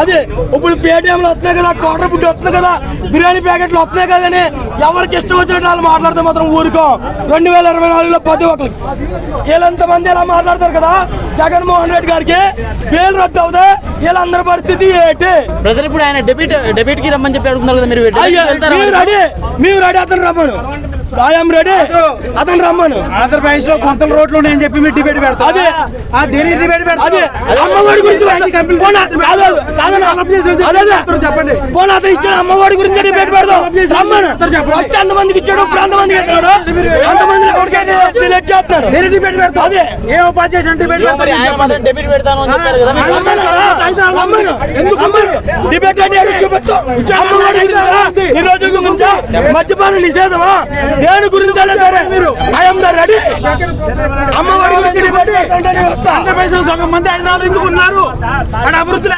అదే ఇప్పుడు పేటిఎంలు వస్తున్నాయి కదా కోటర్ ఫుడ్ వస్తుంది కదా బిర్యానీ ప్యాకెట్లు వస్తున్నాయి కదా అని ఎవరికి ఇష్టం వచ్చినట్టు వాళ్ళు మాట్లాడితే మాత్రం ఊరుకో. రెండు వేల ఇరవై నాలుగులో ప్రతి ఒక్కరు వీళ్ళంత మంది ఇలా మాట్లాడతారు కదా జగన్మోహన్ రెడ్డి గారికి పేరు రద్దు అవుతా వీళ్ళందరి పరిస్థితి ఏంటి? బ్రదర్ ఇప్పుడు ఆయన డెబిట్ డెబిట్కి రమ్మని చెప్పి అడుగుతున్నారు కదా మీరు. మేము రెడీ మేము రెడీ అతను రమ్మను. I'm ready. అతను రమ్మను. ఆంధ్రప్రదేశ్లో కొంత రోడ్లు ఉన్నాయని చెప్పి మీరు డిబేట్ పెడతారు అదే. ఆ దేని డిబేట్ అదే. పెడతారు అమ్మఒడి గురించి. చెప్పండి. పోనీ? అతను ఇచ్చిన అమ్మఒడి గురించి డిబేట్ పెడదాం. రమ్మను. వచ్చి అంతమందికి ఇచ్చాడు ఇప్పుడు అంతమందికి ఇస్తున్నాడు అంతమంది సెలెక్ట్ చేస్తున్నారు దేని డిబేట్ పెడతారు? అదే. ఏ ఉపాధి చేసిన డిబేట్ మాత్రం డెబిట్ పెడతాను అని చెప్పారు కదా మీరు రమ్మను. కదా, రమ్మను. డిబేట్ అంటే చూపించు అమ్మఒడి గురించా? ఈ రోజు గురించా మద్యపాన నిషేధమా? దేని గురించి అయినా సరే మీరు? ఐఎమ్ ద రెడీ అమ్మఒడి గురించి డిబేట్ వస్తా. ఆంధ్రప్రదేశ్లో సగం మంది హైదరాబాద్ ఎందుకు ఉన్నారు? అభివృద్ధి